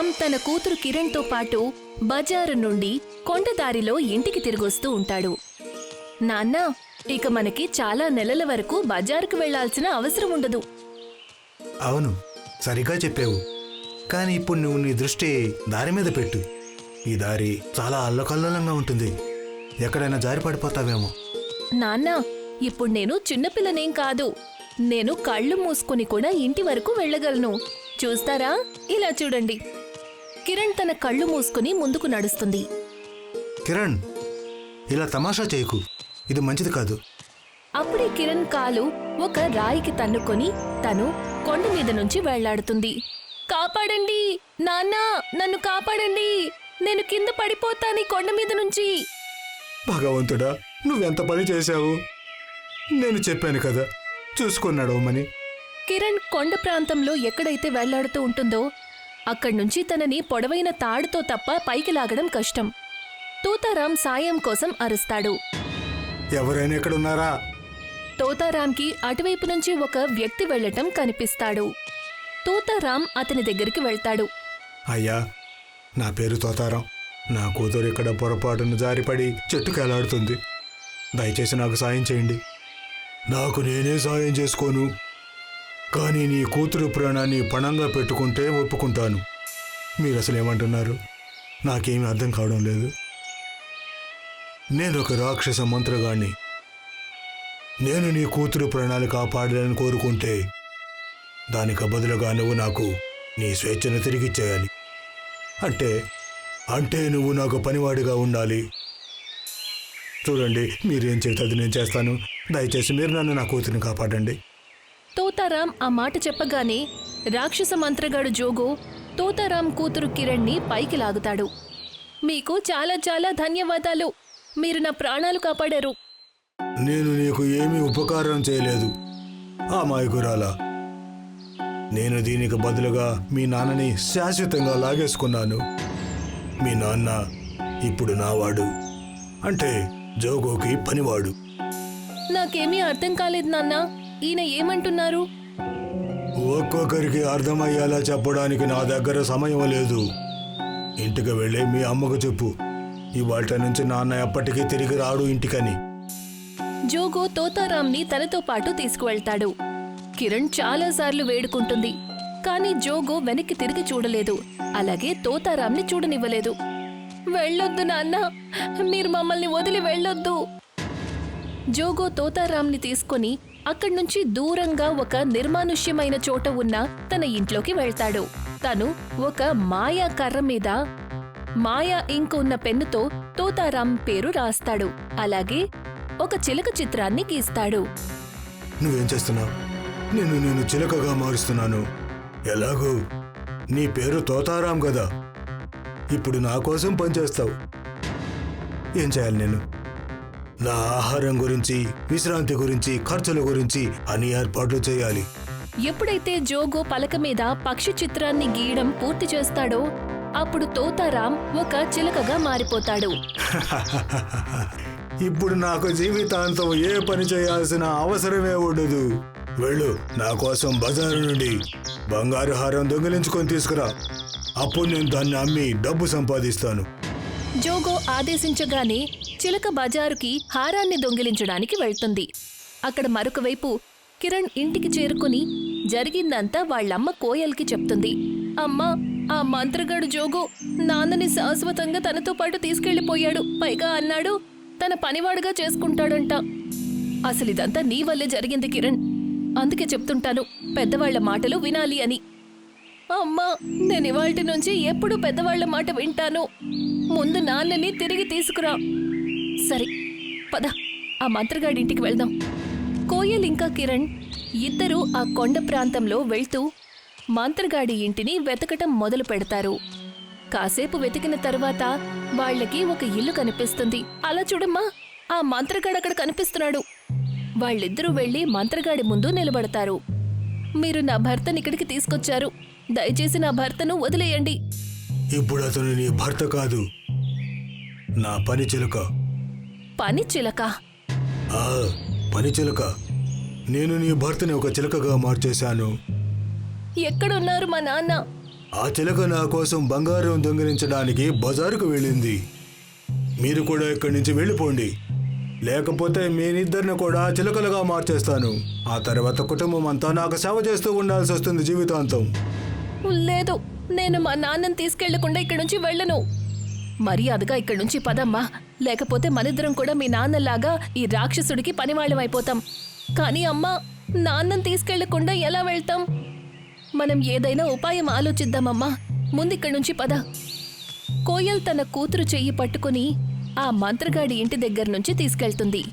రామ్ తన కూతురు కిరణ్తో పాటు బజారు నుండి కొండదారిలో ఇంటికి తిరిగొస్తూ ఉంటాడు. నాన్న ఇక మనకి చాలా నెలల వరకు బజారుకు వెళ్ళాల్సిన అవసరం ఉండదు. అవును సరిగా చెప్పావు. కానీ ఇప్పుడు నువ్వు నీ దృష్టి దారి మీద పెట్టు. ఈ దారి చాలా అల్లకల్లోలంగా ఉంటుంది. ఎక్కడైనా జారి పడిపోతావేమో. నాన్న ఇప్పుడు నేను చిన్నపిల్లనేం కాదు. నేను కళ్ళు మూసుకుని కూడా ఇంటి వరకు వెళ్ళగలను. చూస్తారా? ఇలా చూడండి. కిరణ్ తన కళ్ళు మూసుకుని ముందుకు నడుస్తుంది. కిరణ్ ఇలా తమాషా చేయకు. ఇది మంచిది కాదు. అప్పుడే కిరణ్ కాలు ఒక రాయికి తన్నుకొని తను కొండ మీద నుంచి వెళ్ళాడుతుంది. కాపాడండి నాన్న నన్ను కాపాడండి. నేను కింద పడిపోతాను ఈ కొండ మీద నుంచి. భగవంతుడా నువ్వెంత పని చేశావు? నేను చెప్పాను కదా చూసుకున్నాడవమని కిరణ్ కొండ ప్రాంతంలో ఎక్కడైతే వెళ్ళాడుతూ ఉంటుందో అక్కడి నుంచి తనని పొడవైన తాడుతో తప్ప పైకి లాగడం కష్టం. తూతారాం సాయం కోసం అరుస్తాడు. ఎవరైనా ఎక్కడున్నారా తోతారాంకి అటువైపు నుంచి ఒక వ్యక్తి వెళ్ళటం కనిపిస్తాడు. తూతారాం అతని దగ్గరికి వెళ్తాడు. అయ్యా నా పేరు తోతారం. నా కూతురు ఇక్కడ పొరపాటున జారిపడి చెట్టుకు ఎలాడుతుంది దయచేసి నాకు సాయం చేయండి. నాకు నేనే సాయం చేసుకోను. కానీ నీ కూతురు ప్రాణాన్ని పణంగా పెట్టుకుంటే ఒప్పుకుంటాను. మీరు అసలు ఏమంటున్నారు నాకేమీ అర్థం కావడం లేదు. నేను ఒక రాక్షస మంత్రగాణ్ణి. నేను నీ కూతురు ప్రాణాలు కాపాడాలని కోరుకుంటే దానికి బదులుగా నువ్వు నాకు నీ స్వేచ్ఛను తిరిగిచ్చేయాలి. అంటే అంటే నువ్వు నాకు పనివాడిగా ఉండాలి. చూడండి మీరేం చేస్తే అది నేను చేస్తాను. దయచేసి మీరు నన్ను నా కూతురిని కాపాడండి. తోతారాం ఆ మాట చెప్పగానే రాక్షస మంత్రగాడు జోగు తోతారాం కూతురు కిరణ్ని పైకి లాగుతాడు. మీకు చాలా చాలా ధన్యవాదాలు. మీరు నా ప్రాణాలు కాపాడారు. నేను నీకు ఏమీ ఉపకారం చేయలేదు. ఆ మాయకురాలా. నేను దీనికి బదులుగా మీ నాన్నని శాశ్వతంగా లాగేసుకున్నాను. మీ నాన్న ఇప్పుడు నావాడు. అంటే జోగోకి పనివాడు. నాకేమీ అర్థం కాలేదు నాన్న. ఈయన ఏమంటున్నారు? ఒక్కొక్కరికి అర్థమయ్యేలా చెప్పడానికి నా దగ్గర సమయం లేదు. ఇంటికి వెళ్ళి మీ అమ్మకు చెప్పు. ఇవాళ నుంచి నాన్న ఎప్పటికీ తిరిగి రాడు ఇంటికని. జోగో తోతారాంని తనతో పాటు తీసుకువెళ్తాడు. కిరణ్ చాలాసార్లు వేడుకుంటుంది. కానీ జోగో వెనక్కి తిరిగి చూడలేదు. అలాగే తోతారాంని చూడనివ్వలేదు. వెళ్ళొద్దు నాన్న. మీరు మమ్మల్ని వదిలి వెళ్ళొద్దు. జోగో తోతారాంని తీసుకొని అక్కడి నుంచి దూరంగా ఒక నిర్మానుష్యమైన చోట ఉన్న తన ఇంట్లోకి వెళ్తాడు. తను ఒక మాయా కర్ర మీద మాయా ఇంక్ ఉన్న పెన్నుతో తోతారాం పేరు రాస్తాడు. అలాగే ఒక చిలక చిత్రాన్ని గీస్తాడు. నువ్వేం చేస్తున్నావు? నేను నేను చిలకగా మారుస్తున్నాను. ఎలాగూ? నీ పేరు తోతారాం కదా. ఇప్పుడు నా కోసం పనిచేస్తావు. ఏం చేయాలి నేను? నా ఆహారం గురించి విశ్రాంతి గురించి ఖర్చుల గురించి అన్ని ఏర్పాట్లు చేయాలి. ఎప్పుడైతే జోగో పలక మీద పక్షి చిత్రాన్ని గీయడం పూర్తి చేస్తాడో అప్పుడు తోతారాం ఒక చిలకగా మారిపోతాడు. ఇప్పుడు నాకు జీవితాంతం ఏ పని చేయాల్సిన అవసరమే ఉండదు. వెళ్ళు నా కోసం బజారు నుండి బంగారు హారం దొంగిలించుకొని తీసుకురా. అప్పుడు నేను దాన్ని అమ్మి డబ్బు సంపాదిస్తాను. జోగో ఆదేశించగానే చిలక బజారుకి హారాన్ని దొంగిలించడానికి వెళ్తుంది. అక్కడ మరొక వైపు కిరణ్ ఇంటికి చేరుకుని జరిగిందంతా వాళ్ళమ్మ కోయల్కి చెప్తుంది. అమ్మా ఆ మంత్రగాడు జోగో నాన్నని శాశ్వతంగా తనతో పాటు తీసుకెళ్ళిపోయాడు పైగా అన్నాడు తన పనివాడుగా చేసుకుంటాడంట. అసలు ఇదంతా నీ వల్లే జరిగింది కిరణ్. అందుకే చెప్తుంటాను పెద్దవాళ్ళ మాటలు వినాలి అని. అమ్మా నేను ఇవాటి నుంచి ఎప్పుడు పెద్దవాళ్ళ మాట వింటాను. ముందు నాన్నని తిరిగి తీసుకురా. సరే పద. ఆ మంత్రగాడింటికి వెళ్దాం. కోయల్ ఇంకా కిరణ్ ఇద్దరూ ఆ కొండ ప్రాంతంలో వెళ్తూ మంత్రగాడి ఇంటిని వెతకటం మొదలు పెడతారు. కాసేపు వెతికిన తర్వాత వాళ్ళకి ఒక ఇల్లు కనిపిస్తుంది. అలా చూడమ్మా ఆ మంత్రగాడు అక్కడ కనిపిస్తున్నాడు. వాళ్ళిద్దరూ వెళ్ళి మంత్రగాడి ముందు నిలబడతారు. మీరు నా భర్తని ఇక్కడికి తీసుకొచ్చారు. దయచేసి నా భర్తను వదిలేయండి. ఇప్పుడు అతను నీ భర్త కాదు. నా పని చిలుక. పని చిలక? ఆ పని చిలుక. నేను నీ భర్తని ఒక చిలుకగా మార్చేశాను. ఎక్కడున్నారు మా నాన్న? ఆ చిలక నా కోసం బంగారం దొంగిలించడానికి బజారుకు వెళ్ళింది. మీరు కూడా ఇక్కడి నుంచి వెళ్ళిపోండి. లేకపోతే మీనిద్దరిని కూడా చిలకలుగా మార్చేస్తాను. ఆ తర్వాత కుటుంబం అంతా నాకు సేవ చేస్తూ ఉండాల్సి వస్తుంది జీవితాంతం. లేదు నేను మా నాన్నని తీసుకెళ్ళకుండా ఇక్కడి నుంచి వెళ్ళను. మర్యాదగా ఇక్కడి నుంచి పదమ్మా. లేకపోతే మనిద్దరం కూడా మీ నాన్నలాగా ఈ రాక్షసుడికి పనివాళ్ళం అయిపోతాం కానీ అమ్మా నాన్నని తీసుకెళ్ళకుండా ఎలా వెళ్తాం? మనం ఏదైనా ఉపాయం ఆలోచిద్దామమ్మా. ముందిక్కడి నుంచి పద. కోయల్ తన కూతురు చెయ్యి పట్టుకుని ఆ మంత్రగాడి ఇంటి దగ్గర నుంచి తీసుకెళ్తుంది.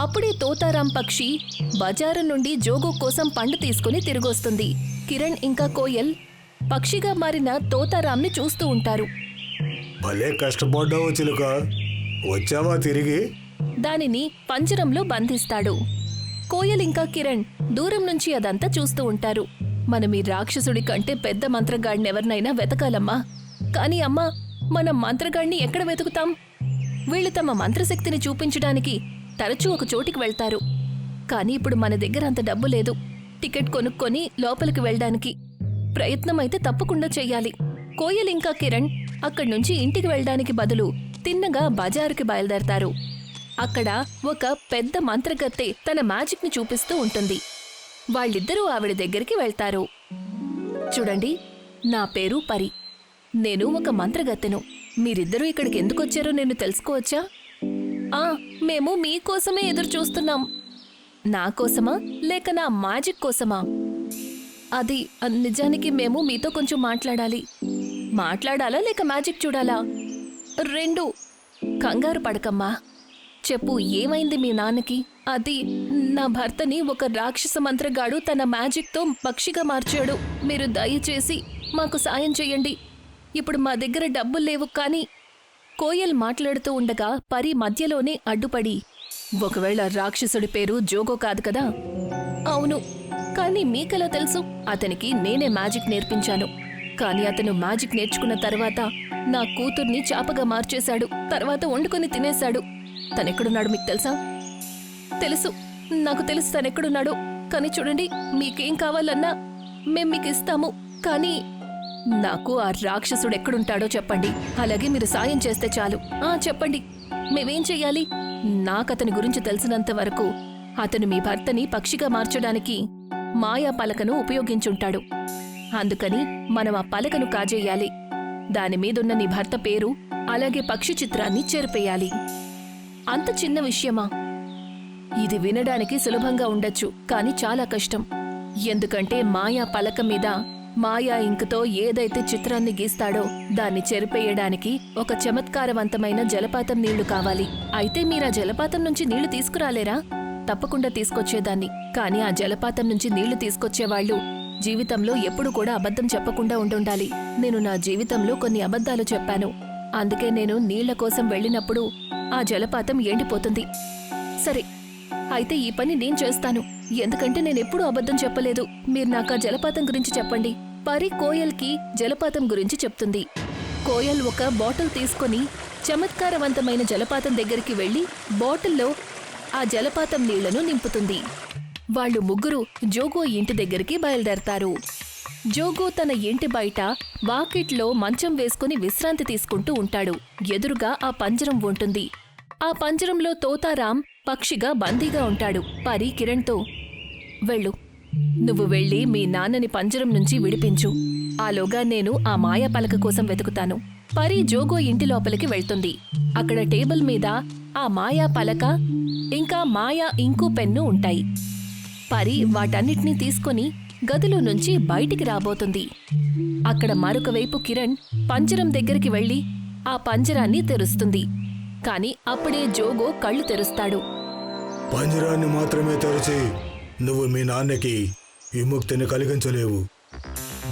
అప్పుడే తోతారాం పక్షి బజారు నుండి జోగు కోసం పండు తీసుకుని తిరిగొస్తుంది. కిరణ్ ఇంకా కోయల్ పక్షిగా మారిన తోతారాంని చూస్తూ ఉంటారు. భలే కష్టపడ్డావు చిలుక. వచ్చావా తిరిగి? దానిని పంజరంలో బంధిస్తాడు. కోయల్ ఇంకా కిరణ్ దూరం నుంచి అదంతా చూస్తూ ఉంటారు. మనం ఈ రాక్షసుడి కంటే పెద్ద మంత్రగాడిని ఎవరినైనా వెతకాలమ్మా. కానీ అమ్మా మనం మంత్రగాడిని ఎక్కడ వెతుకుతాం? వీళ్ళు తమ మంత్రశక్తిని చూపించడానికి తరచూ ఒక చోటికి వెళ్తారు. కానీ ఇప్పుడు మన దగ్గర అంత డబ్బు లేదు. టికెట్ కొనుక్కొని లోపలికి వెళ్ళడానికి ప్రయత్నం అయితే తప్పకుండా చెయ్యాలి. కోయల్ ఇంకా కిరణ్ అక్కడి నుంచి ఇంటికి వెళ్ళడానికి బదులు తిన్నగా బజారుకి బయలుదేరతారు. అక్కడ ఒక పెద్ద మంత్రగత్తె తన మ్యాజిక్ని చూపిస్తూ ఉంటుంది. వాళ్ళిద్దరూ ఆవిడ దగ్గరికి వెళ్తారు. చూడండి నా పేరు పరి. నేను ఒక మంత్రగత్తెను. మీరిద్దరూ ఇక్కడికి ఎందుకు వచ్చారో నేను తెలుసుకోవచ్చా? ఆ మేము మీకోసమే ఎదురు చూస్తున్నాం నా కోసమా లేక నా మ్యాజిక్ కోసమా? అది నిజానికి మేము మీతో కొంచెం మాట్లాడాలి. మాట్లాడాలా లేక మ్యాజిక్ చూడాలా? రెండు కంగారు పడకమ్మా. చెప్పు ఏమైంది మీ నాన్నకి? అది నా భర్తని ఒక రాక్షస మంత్రగాడు తన మ్యాజిక్తో పక్షిగా మార్చాడు. మీరు దయచేసి మాకు సాయం చేయండి. ఇప్పుడు మా దగ్గర డబ్బులు లేవు కానీ కోయల్ మాట్లాడుతూ ఉండగా పరి మధ్యలోనే అడ్డుపడి ఒకవేళ రాక్షసుడి పేరు జోగో కాదు కదా? అవును కానీ మీకెలా తెలుసు? అతనికి నేనే మ్యాజిక్ నేర్పించాను. కానీ అతను మ్యాజిక్ నేర్చుకున్న తర్వాత నా కూతుర్ని చాపగా మార్చేశాడు. తర్వాత వండుకొని తినేశాడు. తనెక్కడున్నాడు మీకు తెలుసా? తెలుసు. నాకు తెలుసు తనెక్కడున్నాడు. కానీ చూడండి మీకేం కావాలన్నా మేం మీకు ఇస్తాము. కానీ నాకు ఆ రాక్షసుడు ఎక్కడుంటాడో చెప్పండి. అలాగే మీరు సాయం చేస్తే చాలు. ఆ చెప్పండి. మేమేం చెయ్యాలి? నాకతని గురించి తెలిసినంత వరకు అతను మీ భర్తని పక్షిగా మార్చడానికి మాయా పలకను ఉపయోగించుంటాడు. అందుకని మనం ఆ పలకను కాజేయాలి. దాని మీదున్న నీ భర్త పేరు అలాగే పక్షి చిత్రాన్ని చేరిపేయాలి. అంత చిన్న విషయమా? ఇది వినడానికి సులభంగా ఉండొచ్చు కానీ చాలా కష్టం. ఎందుకంటే మాయా పలక మీద మాయా ఇంకుతో ఏదైతే చిత్రాన్ని గీస్తాడో దాన్ని చెరిపేయడానికి ఒక చమత్కారవంతమైన జలపాతం నీళ్ళు కావాలి. అయితే మీరా జలపాతం నుంచి నీళ్ళు తీసుకురాలేరా? తప్పకుండా తీసుకొచ్చేదాన్ని. కానీ ఆ జలపాతం నుంచి నీళ్ళు తీసుకొచ్చేవాళ్ళు జీవితంలో ఎప్పుడు కూడా అబద్ధం చెప్పకుండా ఉండుండాలి నేను నా జీవితంలో కొన్ని అబద్ధాలు చెప్పాను. అందుకే నేను నీళ్ళ కోసం వెళ్ళినప్పుడు ఆ జలపాతం ఎండిపోతుంది. సరే అయితే ఈ పని నేను చేస్తాను. ఎందుకంటే నేనెప్పుడూ అబద్ధం చెప్పలేదు. మీరు నాకు ఆ జలపాతం గురించి చెప్పండి. పరి కోయల్కి జలపాతం గురించి చెప్తుంది. కోయల్ ఒక బాటిల్ తీసుకొని చమత్కారవంతమైన జలపాతం దగ్గరికి వెళ్ళి బాటిల్లో ఆ జలపాతం నీళ్ళను నింపుతుంది. వాళ్ళు ముగ్గురు జోగో ఇంటి దగ్గరికి బయలుదేరతారు. జోగో తన ఇంటి బయట వాకిట్లో మంచం వేసుకుని విశ్రాంతి తీసుకుంటూ ఉంటాడు. ఎదురుగా ఆ పంజరం ఉంటుంది. ఆ పంజరంలో తోతారాం పక్షిగా బందీగా ఉంటాడు. పరి కిరణ్తో వెళ్ళు. నువ్వు వెళ్ళి మీ నాన్నని పంజరం నుంచి విడిపించు. ఆలోగా నేను ఆ మాయా పలక కోసం వెతుకుతాను. పరి జోగో ఇంటి లోపలికి వెళ్తుంది. అక్కడ టేబుల్ మీద ఆ మాయా పలక ఇంకా మాయా ఇంకు పెన్ను ఉంటాయి. పరి వాటన్నిటినీ తీసుకొని గదిలో నుంచి బయటికి రాబోతుంది. అక్కడ మరొక వైపు కిరణ్ పంజరం దగ్గరికి వెళ్ళి ఆ పంజరాన్ని తెరుస్తుంది. కాని అప్పుడే జోగో కళ్ళు తెరుస్తాడు. పంజరాన్ని మాత్రమే తెరిచి నువ్వు మీ నాన్నకి విముక్తిని కలిగించలేవు.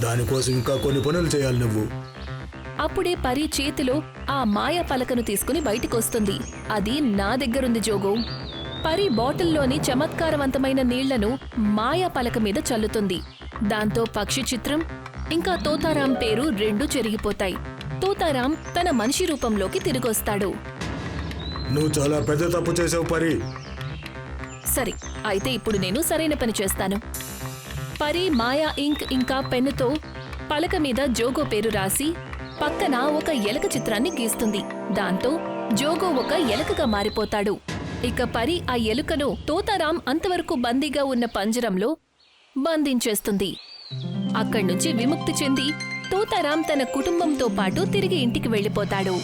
దానికోసం ఇంకా కొన్ని పనులు చేయాలి నువ్వు. అప్పుడే పరి చేతిలో ఆ మాయ పలకను తీసుకుని బయటికొస్తుంది. అది నా దగ్గరుంది జోగో. పరి బాటిల్లోని చమత్కారవంతమైన నీళ్ళను మాయా పలక మీద చల్లుతుంది. దాంతో పక్షి చిత్రం ఇంకా తోతారాం పేరు రెండు చెరిగిపోతాయి. తోతారాం తన మనిషి రూపంలోకి తిరిగొస్తాడు. నువ్వు చాలా పెద్ద తప్పు చేసావు పరి. సరే అయితే ఇప్పుడు నేను సరైన పని చేస్తాను. పరి మాయా ఇంక్ ఇంకా పెన్నుతో పలక మీద జోగో పేరు రాసి పక్కన ఒక ఎలక చిత్రాన్ని గీస్తుంది. దాంతో జోగో ఒక ఎలకగా మారిపోతాడు. ఇక పరి ఆ ఎలుకను తోతారాం అంతవరకు బందీగా ఉన్న పంజరంలో బంధించేస్తుంది. అక్కడ్నుంచి విముక్తి చెంది తోతారాం తన కుటుంబంతో పాటు తిరిగి ఇంటికి వెళ్ళిపోతాడు.